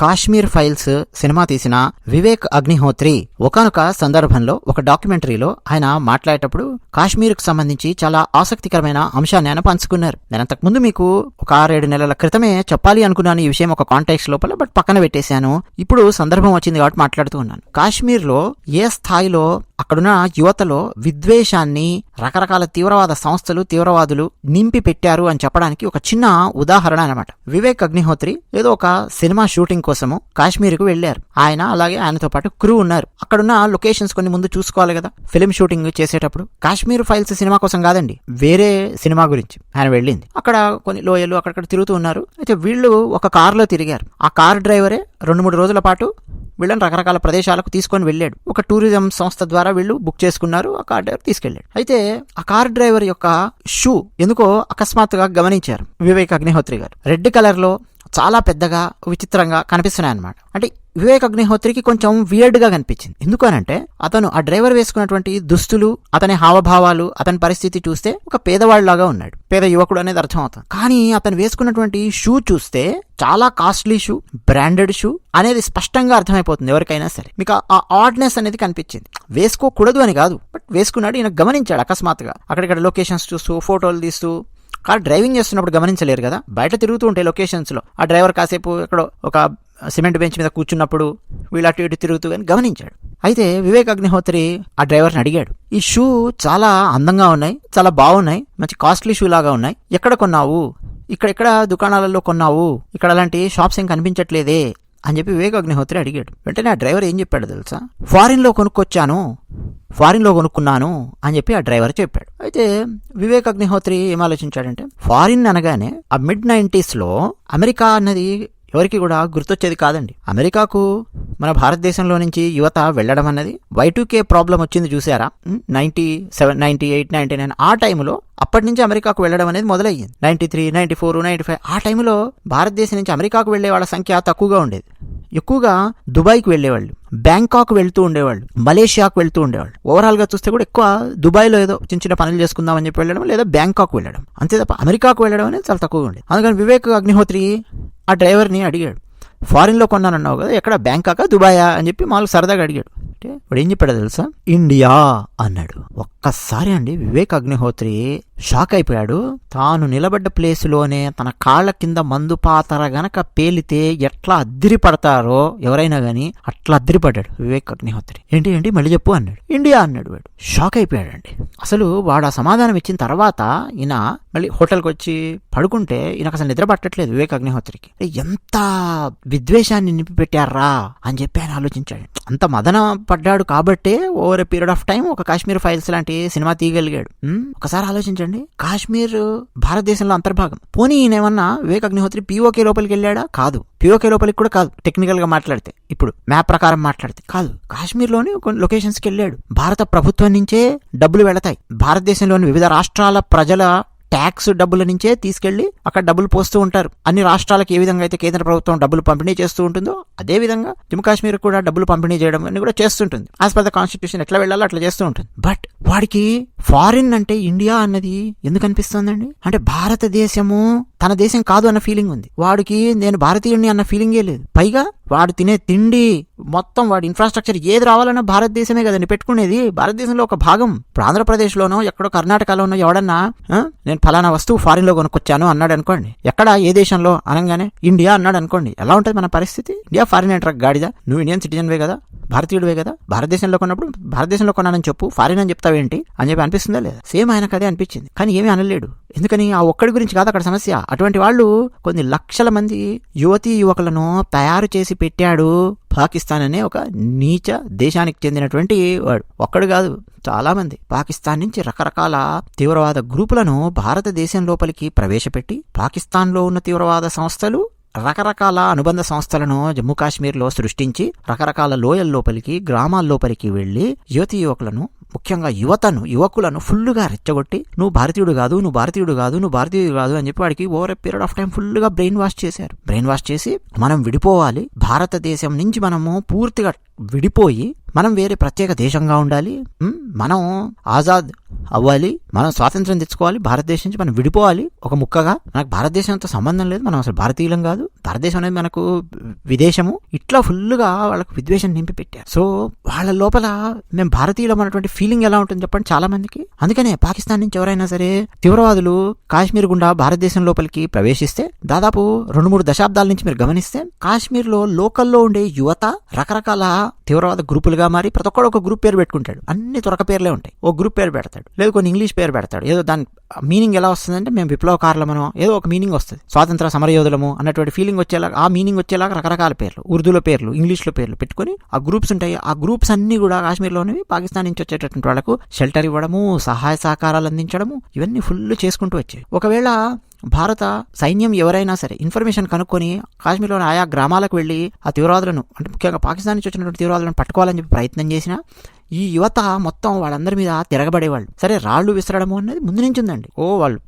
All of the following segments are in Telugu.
కాశ్మీర్ ఫైల్స్ సినిమా తీసిన వివేక్ అగ్నిహోత్రి. ఒకనొక సందర్భంలో ఒక డాక్యుమెంటరీలో ఆయన మాట్లాడేటప్పుడు కాశ్మీర్కు సంబంధించి చాలా ఆసక్తికరమైన అంశాన్ని ఆయన పంచుకున్నారు. నేను అంతకుముందు మీకు ఒక ఆరేడు నెలల క్రితమే చెప్పాలి అనుకున్నాను ఈ విషయం ఒక కాంటాక్ట్స్ లోపల బట్ పక్కన పెట్టేశాను. ఇప్పుడు సందర్భం వచ్చింది కాబట్టి మాట్లాడుతూ ఉన్నాను. కాశ్మీర్లో ఏ స్థాయిలో అక్కడున్న యువతలో విద్వేషాన్ని రకరకాల తీవ్రవాద సంస్థలు తీవ్రవాదులు నింపి పెట్టారు అని చెప్పడానికి ఒక చిన్న ఉదాహరణ అనమాట వివేక్ అగ్నిహోత్రి ఏదో ఒక సినిమా షూటింగ్ కోసము కాశ్మీర్కు వెళ్ళారు. వెళ్ళారు ఆయన అలాగే ఆయనతో పాటు క్రూ ఉన్నారు. అక్కడున్న లొకేషన్స్ కొన్ని ముందు చూసుకోవాలి కదా. ఫిల్మ్ షూటింగ్ చేసేటప్పుడు కాశ్మీర్ ఫైల్స్ సినిమా కోసం కాదండి వేరే సినిమా గురించి ఆయన వెళ్ళింది. అక్కడ కొన్ని లోయలు అక్కడక్కడ తిరుగుతూ ఉన్నారు. అయితే వీళ్ళు ఒక కారులో తిరిగారు. ఆ కార్ డ్రైవరే రెండు మూడు రోజుల పాటు వీళ్ళని రకరకాల ప్రదేశాలకు తీసుకొని వెళ్ళాడు. ఒక టూరిజం సంస్థ ద్వారా వీళ్ళు బుక్ చేసుకున్నారు ఆ కార్ డ్రైవర్ తీసుకెళ్ళాడు. అయితే ఆ కార్ డ్రైవర్ యొక్క షూ ఎందుకో అకస్మాత్తుగా గమనించారు. వివేక్ అగ్నిహోత్రి గారు. రెడ్ కలర్లో చాలా పెద్దగా విచిత్రంగా కనిపిస్తున్నాయి అనమాట అంటే వివేక్ అగ్నిహోత్రికి కొంచెం వియర్డ్గా కనిపించింది. ఎందుకనంటే అతను ఆ డ్రైవర్ వేసుకున్నటువంటి దుస్తులు అతని హావభావాలు అతని పరిస్థితి చూస్తే ఒక పేదవాడిలాగా ఉన్నాడు. పేద యువకుడు అనేది అర్థం అవుతుంది కానీ అతను వేసుకున్నటువంటి షూ చూస్తే చాలా కాస్ట్లీ షూ బ్రాండెడ్ షూ అనేది స్పష్టంగా అర్థమైపోతుంది ఎవరికైనా సరే. మీకు ఆ ఆడ్నెస్ అనేది కనిపించింది. వేసుకోకూడదు అని కాదు బట్ వేసుకున్నాడు ఈయన గమనించాడు అకస్మాత్తుగా. అక్కడిక్కడ లొకేషన్స్ చూస్తూ ఫోటోలు తీస్తూ కార్ డ్రైవింగ్ చేస్తున్నప్పుడు గమనించలేరు కదా? బయట తిరుగుతూ ఉంటాయి లొకేషన్స్లో ఆ డ్రైవర్ కాసేపు ఎక్కడో ఒక సిమెంట్ బెంచ్ మీద కూర్చున్నప్పుడు వీళ్ళు అటు ఇటు తిరుగుతూ అని గమనించాడు. అయితే వివేక్ అగ్నిహోత్రి ఆ డ్రైవర్ని అడిగాడు. ఈ షూ చాలా అందంగా ఉన్నాయి చాలా బాగున్నాయి మంచి కాస్ట్లీ షూ లాగా ఉన్నాయి. ఎక్కడ కొన్నావు? ఇక్కడెక్కడ దుకాణాలలో కొన్నావు? ఇక్కడ అలాంటి షాప్స్ ఏం కనిపించట్లేదే? అని చెప్పి వివేక్ అగ్నిహోత్రి అడిగాడు. వెంటనే ఆ డ్రైవర్ ఏం చెప్పాడు తెలుసా? ఫారిన్లో కొనుక్కొచ్చాను. ఫారిన్లో కొనుక్కున్నాను అని చెప్పి ఆ డ్రైవర్ చెప్పాడు. అయితే వివేక్ అగ్నిహోత్రి ఏం ఆలోచించాడంటే ఫారిన్ అనగానే ఆ మిడ్ నైంటీస్లో అమెరికా అన్నది ఎవరికి కూడా గుర్తొచ్చేది కాదండి. అమెరికాకు మన భారతదేశంలో నుంచి యువత వెళ్ళడం అన్నది వైటూకే ప్రాబ్లం వచ్చింది చూసారా ninety seven ninety eight ninety nine ఆ టైంలో అప్పటి నుంచి అమెరికాకు వెళ్ళడం అనేది మొదలయ్యింది. Ninety three ninety four ninety five ఆ టైంలో భారతదేశం నుంచి అమెరికాకు వెళ్ళే వాళ్ళ సంఖ్య తక్కువగా ఉండేది. ఎక్కువగా దుబాయ్కి వెళ్ళేవాళ్ళు బ్యాంకాక్ వెళ్తూ ఉండేవాళ్ళు మలేషియాకు వెళ్తూ ఉండేవాళ్ళు. ఓవరాల్గా చూస్తే కూడా ఎక్కువ దుబాయ్లో ఏదో చిన్న చిన్న పనులు చేసుకుందామని చెప్పి వెళ్ళడం లేదా బ్యాంకాక్ వెళ్ళడం. అంతే తప్ప అమెరికాకు వెళ్ళడం అనేది చాలా తక్కువగా ఉండేది. అందుకని వివేక్ అగ్నిహోత్రి ఆ డ్రైవర్ని అడిగాడు. ఫారిన్లో కొన్నానన్నావు కదా ఎక్కడ? బ్యాంకాక? దుబాయా? అని చెప్పి మామూలు సరదాగా అడిగాడు. అంటే వాడు ఏం చెప్పాడో తెలుసా? ఇండియా అన్నాడు. ఒక్కసారి అండి వివేక్ అగ్నిహోత్రి షాక్ అయిపోయాడు. తాను నిలబడ్డ ప్లేసులోనే తన కాళ్ళ కింద మందు పాతర గనక పేలితే ఎట్లా అద్దిరిపడతారో ఎవరైనా గాని అట్లా అద్దిరిపడ్డాడు. వివేక్ అగ్నిహోత్రి. ఏంటి ఏంటి? మళ్ళీ చెప్పు అన్నాడు. ఇండియా అన్నాడు వాడు. షాక్ అయిపోయాడండి. అసలు వాడు ఆ సమాధానం ఇచ్చిన తర్వాత ఈయన మళ్ళీ హోటల్కి వచ్చి పడుకుంటే ఈయనకు అసలు నిద్ర పట్టట్లేదు వివేక్ అగ్నిహోత్రికి. ఎంత విద్వేషాన్ని నింపి పెట్టారా అని చెప్పి ఆయన ఆలోచించాడు. అంత మదన పడ్డాడు కాబట్టే over a period of time ఒక కాశ్మీర్ ఫైల్స్ లాంటి సినిమా తీయగలిగాడు. ఉమ్, ఒకసారి ఆలోచించాడు. కాశ్మీర్ భారతదేశంలో అంతర్భాగం. పోనీ ఈయన ఏమన్నా వివేక్ అగ్నిహోత్రి పీఓకే లోపలికి వెళ్ళాడా? కాదు. పీఓకే లోపలికి కూడా కాదు. టెక్నికల్గా మాట్లాడితే. ఇప్పుడు మ్యాప్ ప్రకారం మాట్లాడితే. కాదు. కాశ్మీర్లోని కొన్ని లొకేషన్స్కి వెళ్ళాడు. భారత ప్రభుత్వం నుంచే డబ్బులు వెళతాయి. భారతదేశంలోని వివిధ రాష్ట్రాల ప్రజల ట్యాక్స్ డబ్బుల నుంచే తీసుకెళ్ళి అక్కడ డబ్బులు పోస్తూ ఉంటారు. అన్ని రాష్ట్రాలకు ఏ విధంగా అయితే కేంద్ర ప్రభుత్వం డబ్బులు పంపిణీ చేస్తూ ఉంటుందో అదే విధంగా జమ్మూ కాశ్మీర్ కూడా డబ్బులు పంపిణీ చేయడం అని కూడా చేస్తుంటుంది. యాజ్ పర్ ద కాన్స్టిట్యూషన్ ఎట్లా వెళ్ళాలో అట్లా చేస్తూ ఉంటుంది. బట్ వాడికి ఫారిన్ అంటే ఇండియా అన్నది ఎందుకు అనిపిస్తుందండి? అంటే భారతదేశము తన దేశం కాదు అన్న ఫీలింగ్ ఉంది. వాడికి నేను భారతీయుడిని అన్న ఫీలింగే లేదు. పైగా వాడు తినే తిండి మొత్తం వాడి ఇన్ఫ్రాస్ట్రక్చర్ ఏది రావాలన్నా భారతదేశమే కదండి పెట్టుకునేది. భారతదేశంలో ఒక భాగం. ఇప్పుడు ఆంధ్రప్రదేశ్లోనో ఎక్కడో కర్ణాటకలోనో ఎవడన్నా నేను నేను ఫలానా వస్తువు ఫారిన్లో కొనుక్కొచ్చాను అన్నాడు అనుకోండి. ఎక్కడ ఏ దేశంలో అనగానే ఇండియా అన్నాడు అనుకోండి. ఎలా ఉంటుంది మన పరిస్థితి? ఇండియా ఫారిన్ ఎంటర్ గాడిద? నువ్వు ఇండియన్ సిటిజన్వే కదా? భారతీయుడివే కదా? భారతదేశంలో కొన్నప్పుడు భారతదేశంలో కొన్నానని చెప్పు. ఫారిన్ అని చెప్తావేంటి? అని చెప్పి అనిపిస్తుందా లేదా? సేమ్ ఆయనకు అదే అనిపించింది. కానీ ఏమీ అనలేడు. ఎందుకని? ఆ ఒక్కడి గురించి కాదు అక్కడ సమస్య. అటువంటి వాళ్ళు కొన్ని లక్షల మంది యువతీ యువకులను తయారు చేసి పెట్టాడు. పాకిస్తాన్ అనే ఒక నీచ దేశానికి చెందినటువంటి వాడు. ఒక్కడు కాదు చాలామంది పాకిస్తాన్ నుంచి రకరకాల తీవ్రవాద గ్రూపులను భారతదేశం లోపలికి ప్రవేశపెట్టి పాకిస్తాన్లో ఉన్న తీవ్రవాద సంస్థలు రకరకాల అనుబంధ సంస్థలను జమ్మూ కాశ్మీర్లో సృష్టించి రకరకాల లోయల లోపలికి గ్రామాల లోపలికి వెళ్ళి యువతి యువకులను ముఖ్యంగా యువతను యువకులను ఫుల్గా రెచ్చగొట్టి నువ్వు భారతీయుడు కాదు నువ్వు భారతీయుడు కాదు నువ్వు భారతీయుడు కాదు అని చెప్పి వాడికి over a period of time ఫుల్గా బ్రెయిన్ వాష్ చేశారు. బ్రెయిన్ వాష్ చేసి మనం విడిపోవాలి భారతదేశం నుంచి మనము పూర్తిగా విడిపోయి మనం వేరే ప్రత్యేక దేశంగా ఉండాలి మనం ఆజాద్ అవ్వాలి మనం స్వాతంత్రం తెచ్చుకోవాలి భారతదేశం నుంచి మనం విడిపోవాలి ఒక ముక్కగా. మనకు భారతదేశంతో సంబంధం లేదు మనం అసలు భారతీయులం కాదు. భారతదేశం అనేది మనకు విదేశము. ఇట్లా ఫుల్గా వాళ్ళకు విద్వేషం నింపి పెట్టారు సో వాళ్ళ లోపల మేము భారతీయులం అన్నటువంటి ఫీలింగ్ ఎలా ఉంటుంది చెప్పండి చాలా మందికి అందుకనే పాకిస్తాన్ నుంచి ఎవరైనా సరే తీవ్రవాదులు కాశ్మీర్ గుండా భారతదేశం లోపలికి ప్రవేశిస్తే దాదాపు రెండు మూడు దశాబ్దాల నుంచి మీరు గమనిస్తే కాశ్మీర్లో లోకల్లో ఉండే యువత రకరకాల తీవ్రవాద గ్రూపులుగా మారి ప్రతి ఒక్కడు ఒక గ్రూప్ పేరు పెట్టుకుంటాడు. అన్ని త్వరక పేర్లే ఉంటాయి. ఓ గ్రూప్ పేరు పెడతాడు. లేదు కొన్ని ఇంగ్లీష్ పేరు పెడతాడు. ఏదో దాని మీనింగ్ ఎలా వస్తుందంటే మేము విప్లవకారులమనో ఏదో ఒక మీనింగ్ వస్తుంది. స్వాతంత్ర సమరయోధులము అన్నటువంటి ఫీలింగ్ వచ్చేలాగా ఆ మీనింగ్ వచ్చేలాగా రకరకాల పేర్లు ఉర్దూలో పేర్లు ఇంగ్లీష్లో పేర్లు పెట్టుకొని ఆ గ్రూప్స్ ఉంటాయి. ఆ గ్రూప్స్ అన్ని కూడా కాశ్మీర్లోనివి పాకిస్తాన్ నుంచి వచ్చేటటువంటి వాళ్ళకు షెల్టర్ ఇవ్వడము సహాయ సహకారాలు అందించడము ఇవన్నీ ఫుల్ చేసుకుంటూ వచ్చాయి ఒకవేళ భారత సైన్యం ఎవరైనా సరే ఇన్ఫర్మేషన్ కనుక్కొని కాశ్మీర్లోని ఆయా గ్రామాలకు వెళ్ళి ఆ తీవ్రవాదులను అంటే ముఖ్యంగా పాకిస్తాన్ నుంచి వచ్చినటువంటి తీవ్రవాదులను పట్టుకోవాలని చెప్పి ప్రయత్నం చేసినా ఈ యువత మొత్తం వాళ్ళందరి మీద తిరగబడేవాళ్ళు. సరే రాళ్ళు విసరడము అనేది ముందు నుంచి ఉందండి ఓ వాళ్ళు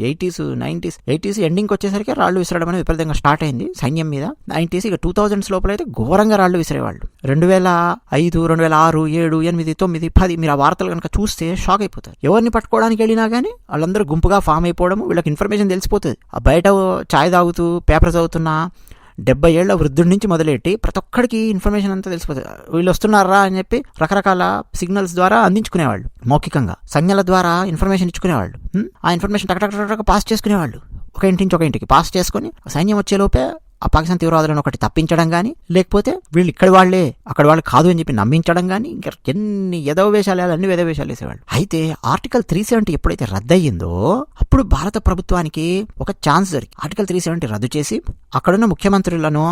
ఎయిటీస్ నైన్టీస్ ఎయిటీస్ ఎండింగ్ వచ్చేసరికి రాళ్ళు విసరడం అనేది విపరీతంగా స్టార్ట్ అయింది సైన్యం మీద. నైన్టీస్ ఇక టూ థౌజండ్స్ లోపల అయితే ఘోరంగా రాళ్ళు విసిరేవాళ్ళు. రెండు వేల ఐదు రెండు వేల ఆరు ఏడు ఎనిమిది తొమ్మిది పది మీరు ఆ వార్తలు కనుక చూస్తే షాక్ అయిపోతారు. ఎవరిని పట్టుకోవడానికి వెళ్ళినా కానీ వాళ్ళందరూ గుంపుగా ఫామ్ అయిపోవడం వీళ్ళకి ఇన్ఫర్మేషన్ తెలిసిపోతుంది. ఆ బయట చాయ్ తాగుతూ పేపర్ చదువుతున్నా డెబ్బై ఏళ్ళ వృద్ధుడి నుంచి మొదలెట్టి ప్రతి ఒక్కడికి ఇన్ఫర్మేషన్ అంతా తెలిసిపోతుంది వీళ్ళు వస్తున్నారా అని చెప్పి రకరకాల సిగ్నల్స్ ద్వారా అందించుకునేవాళ్ళు మౌఖికంగా. సంజ్ఞల ద్వారా ఇన్ఫర్మేషన్ ఇచ్చుకునేవాళ్ళు ఆ ఇన్ఫర్మేషన్ టక టక పాస్ చేసుకునేవాళ్ళు. ఒక ఇంటి నుంచి ఒక ఇంటికి పాస్ చేసుకొని సైన్యం వచ్చేలోపే ఆ పాకిస్తాన్ తీవ్రవాదులను ఒకటి తప్పించడం కానీ లేకపోతే వీళ్ళు ఇక్కడ వాళ్ళే అక్కడ వాళ్ళు కాదు అని చెప్పి నమ్మించడం కానీ ఇంకా ఎన్ని ఎదవ అన్ని ఎదవ వేసేవాళ్ళు. అయితే ఆర్టికల్ త్రీ సెవెంటీ ఎప్పుడైతే రద్దయిందో అప్పుడు భారత ప్రభుత్వానికి ఒక ఛాన్స్ దొరికి ఆర్టికల్ త్రీ సెవెంటీ రద్దు చేసి అక్కడున్న ముఖ్యమంత్రులను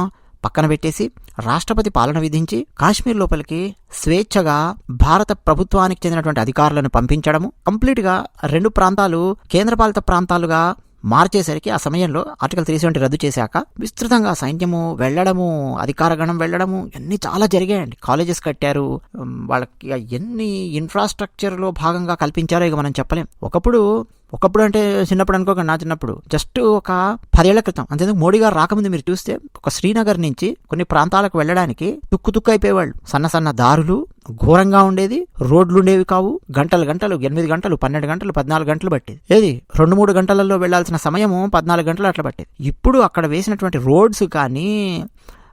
పక్కన పెట్టేసి రాష్ట్రపతి పాలన విధించి కాశ్మీర్ లోపలికి స్వేచ్ఛగా భారత ప్రభుత్వానికి చెందినటువంటి అధికారులను పంపించడము కంప్లీట్గా రెండు ప్రాంతాలు కేంద్రపాలిత ప్రాంతాలుగా మార్చేసరికి ఆ సమయంలో ఆర్టికల్ త్రీ సెవెంటీ రద్దు చేశాక విస్తృతంగా సైన్యము వెళ్ళడము అధికార గణం వెళ్ళడము ఇవన్నీ చాలా జరిగాయండి. కాలేజెస్ కట్టారు. వాళ్ళకి ఎన్ని ఇన్ఫ్రాస్ట్రక్చర్లో భాగంగా కల్పించారో ఇక మనం చెప్పలేం. ఒకప్పుడు ఒకప్పుడు అంటే చిన్నప్పుడు అనుకోకండి నా చిన్నప్పుడు. జస్ట్ ఒక పదేళ్ళ క్రితం అంతేందుకు మోడీ గారు రాకముందు మీరు చూస్తే ఒక శ్రీనగర్ నుంచి కొన్ని ప్రాంతాలకు వెళ్ళడానికి తుక్కు తుక్కు అయిపోయేవాళ్ళు. సన్న సన్న దారులు ఘోరంగా ఉండేది రోడ్లు ఉండేవి కావు గంటలు గంటలు ఎనిమిది గంటలు పన్నెండు గంటలు పద్నాలుగు గంటలు పట్టేది. ఏది? రెండు మూడు గంటలలో వెళ్ళాల్సిన సమయము పద్నాలుగు గంటలు అట్లా పట్టేది. ఇప్పుడు అక్కడ వేసినటువంటి రోడ్స్ కానీ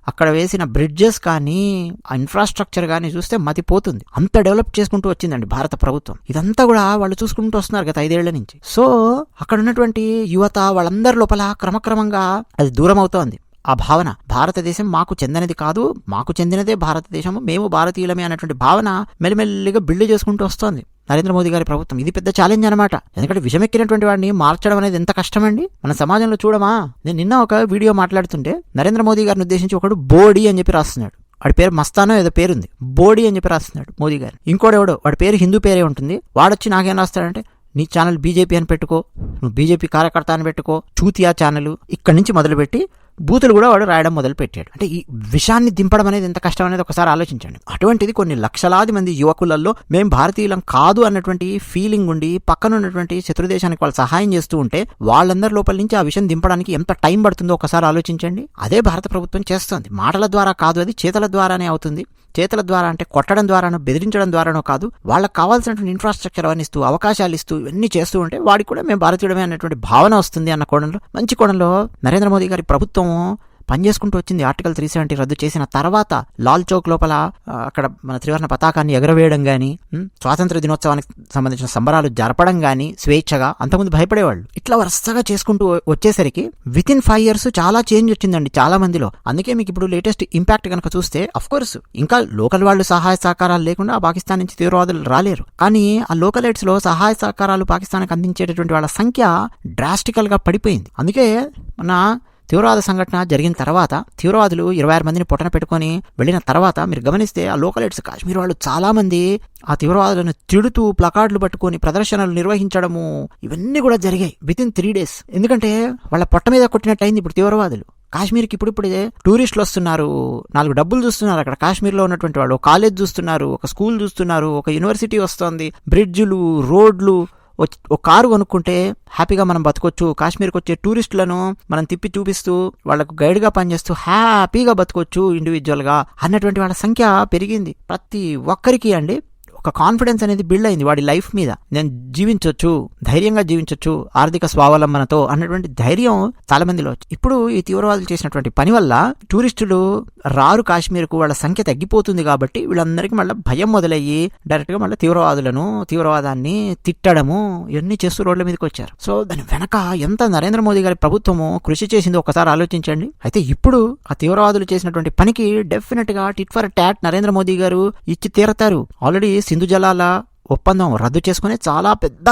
అక్కడ వేసిన బ్రిడ్జెస్ కానీ ఇన్ఫ్రాస్ట్రక్చర్ కానీ చూస్తే మతిపోతుంది అంత డెవలప్ చేసుకుంటూ వచ్చిందండి భారత ప్రభుత్వం. ఇదంతా కూడా వాళ్ళు చూసుకుంటూ వస్తున్నారు గత ఐదేళ్ళ నుంచి. సో అక్కడ ఉన్నటువంటి యువత వాళ్ళందరి లోపల క్రమక్రమంగా అది దూరం అవుతోంది ఆ భావన భారతదేశం మాకు చెందినది కాదు మాకు చెందినదే భారతదేశము మేము భారతీయులమే అన్నటువంటి భావన మెల్లిమెల్లిగా బిల్డ్ చేసుకుంటూ వస్తోంది. నరేంద్ర మోదీ గారి ప్రభుత్వం. ఇది పెద్ద ఛాలెంజ్ అనమాట ఎందుకంటే విషమెక్కినటువంటి వాడిని మార్చడం అనేది ఎంత కష్టమండి? మన సమాజంలో చూడమా? నేను నిన్న ఒక వీడియో మాట్లాడుతుంటే నరేంద్ర మోదీ గారిని ఉద్దేశించి ఒకడు బోడీ అని చెప్పి రాస్తున్నాడు. వాడి పేరు మస్తానో ఏదో పేరుంది. బోడీ అని చెప్పి రాస్తున్నాడు మోదీ గారు. ఇంకోడెవడో వాడి పేరు హిందూ పేరే ఉంటుంది. వాడొచ్చి నాకేం రాస్తాడంటే నీ ఛానల్ బీజేపీ అని పెట్టుకో నువ్వు బీజేపీ కార్యకర్త అని పెట్టుకో చూతియా ఛానల్ ఇక్కడి నుంచి మొదలుపెట్టి బూతులు కూడా వాడు రాయడం మొదలు పెట్టాడు అంటే ఈ విషాన్ని దింపడం అనేది ఎంత కష్టం అనేది ఒకసారి ఆలోచించండి. అటువంటిది కొన్ని లక్షలాది మంది యువకులలో మేము భారతీయులం కాదు అన్నటువంటి ఫీలింగ్ ఉండి పక్కన ఉన్నటువంటి శత్రుదేశానికి వాళ్ళు సహాయం చేస్తూ ఉంటే వాళ్ళందరి లోపల నుంచి ఆ విషయం దింపడానికి ఎంత టైం పడుతుందో ఒకసారి ఆలోచించండి. అదే భారత ప్రభుత్వం చేస్తుంది. మాటల ద్వారా కాదు అది చేతల ద్వారానే అవుతుంది. చేతల ద్వారా అంటే కొట్టడం ద్వారానో బెదిరించడం ద్వారానో కాదు వాళ్ళకి కావాల్సినటువంటి ఇన్ఫ్రాస్ట్రక్చర్ అవన్నీ ఇస్తూ అవకాశాలు ఇస్తూ ఇవన్నీ చేస్తూ ఉంటే వాడికి కూడా మేము భారతీయుడమే అన్నటువంటి భావన వస్తుంది అన్న కోణంలో మంచి కోణంలో నరేంద్ర మోదీ గారి ప్రభుత్వం పనిచేసుకుంటూ వచ్చింది ఆర్టికల్ త్రీ సెవెంటీ రద్దు చేసిన తర్వాత లాల్ చౌక్ లోపల అక్కడ మన త్రివర్ణ పతాకాన్ని ఎగరవేయడం కానీ స్వాతంత్ర దినోత్సవానికి సంబంధించిన సంబరాలు జరపడం కానీ స్వేచ్ఛగా అంతకుముందు భయపడేవాళ్ళు. ఇట్లా వరుసగా చేసుకుంటూ వచ్చేసరికి విత్ ఇన్ ఫైవ్ ఇయర్స్ చాలా చేంజ్ వచ్చిందండి చాలా మందిలో. అందుకే మీకు ఇప్పుడు లేటెస్ట్ ఇంపాక్ట్ కనుక చూస్తే అఫ్ కోర్స్ ఇంకా లోకల్ వాళ్ళు సహాయ సహకారాలు లేకుండా పాకిస్తాన్ నుంచి తీవ్రవాదులు రాలేరు. కానీ ఆ లోకల్ ఎయిడ్స్లో సహాయ సహకారాలు పాకిస్తాన్కి అందించేటటువంటి వాళ్ళ సంఖ్య డ్రాస్టికల్గా పడిపోయింది. అందుకే మన తీవ్రవాద సంఘటన జరిగిన తర్వాత తీవ్రవాదులు ఇరవై ఆరు మందిని పొట్టన పెట్టుకొని వెళ్ళిన తర్వాత మీరు గమనిస్తే ఆ లోకల్ ఎయిడ్స్ కాశ్మీర్ వాళ్ళు చాలామంది ఆ తీవ్రవాదులను తిడుతూ ప్లకార్డులు పట్టుకొని ప్రదర్శనలు నిర్వహించడము ఇవన్నీ కూడా జరిగాయి విత్ ఇన్ త్రీ డేస్ ఎందుకంటే వాళ్ళ పొట్ట మీద కొట్టినట్టు అయింది ఇప్పుడు తీవ్రవాదులు. కాశ్మీర్కి ఇప్పుడు ఇప్పుడే టూరిస్టులు వస్తున్నారు. నాలుగు డబ్బులు చూస్తున్నారు అక్కడ. కాశ్మీర్లో ఉన్నటువంటి వాళ్ళు ఒక కాలేజ్ చూస్తున్నారు ఒక స్కూల్ చూస్తున్నారు ఒక యూనివర్సిటీ వస్తోంది. బ్రిడ్జులు రోడ్లు ఒక కారు కొనుక్కుంటే హ్యాపీగా మనం బతకొచ్చు. కాశ్మీర్కి వచ్చే టూరిస్టులను మనం తిప్పి చూపిస్తూ వాళ్ళకు గైడ్గా పనిచేస్తూ హ్యాపీగా బతకొచ్చు ఇండివిజువల్గా అన్నటువంటి వాళ్ళ సంఖ్య పెరిగింది. ప్రతి ఒక్కరికి అండి ఒక కాన్ఫిడెన్స్ అనేది బిల్డ్ అయింది వాడి లైఫ్ మీద. నేను జీవించవచ్చు ధైర్యంగా జీవించవచ్చు ఆర్థిక స్వావలంబనతో అన్నటువంటి ధైర్యం చాలా మందిలో ఇప్పుడు ఈ తీవ్రవాదులు చేసినటువంటి పని వల్ల టూరిస్టులు రారు కాశ్మీర్కు వాళ్ళ సంఖ్య తగ్గిపోతుంది కాబట్టి వీళ్ళందరికీ మళ్ళీ భయం మొదలయ్యి డైరెక్ట్గా మళ్ళీ తీవ్రవాదులను తీవ్రవాదాన్ని తిట్టడము ఇవన్నీ చేస్తూ రోడ్ల మీదకి వచ్చారు. సో దాని వెనక ఎంత నరేంద్ర మోదీ గారి ప్రభుత్వము కృషి చేసిందో ఒకసారి ఆలోచించండి. అయితే ఇప్పుడు ఆ తీవ్రవాదులు చేసినటువంటి పనికి డెఫినెట్గా tit for tat Narendra Modi గారు ఇచ్చి తీరతారు. ఆల్రెడీ సింధు జలాల ఒప్పందం రద్దు చేసుకుని చాలా పెద్ద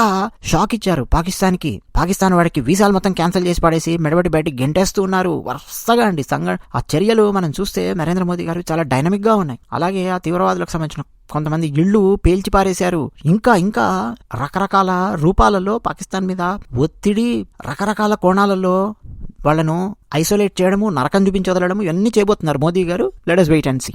షాక్ ఇచ్చారు పాకిస్తాన్కి. పాకిస్తాన్ వాడికి వీసాలు మొత్తం క్యాన్సిల్ చేసి పడేసి మెడబడి బయటికి గెంటేస్తూ ఉన్నారు. వరుసగా అండి సంఘ ఆ చర్యలు మనం చూస్తే నరేంద్ర మోదీ గారు చాలా డైనమిక్గా ఉన్నాయి. అలాగే ఆ తీవ్రవాదులకు సంబంధించిన కొంతమంది ఇళ్ళు పేల్చి పారేశారు. ఇంకా ఇంకా రకరకాల రూపాలలో పాకిస్తాన్ మీద ఒత్తిడి రకరకాల కోణాలలో వాళ్ళను ఐసోలేట్ చేయడము నరకం చూపించి వదలడము ఇవన్నీ చేయబోతున్నారు మోదీ గారు. Let's wait and see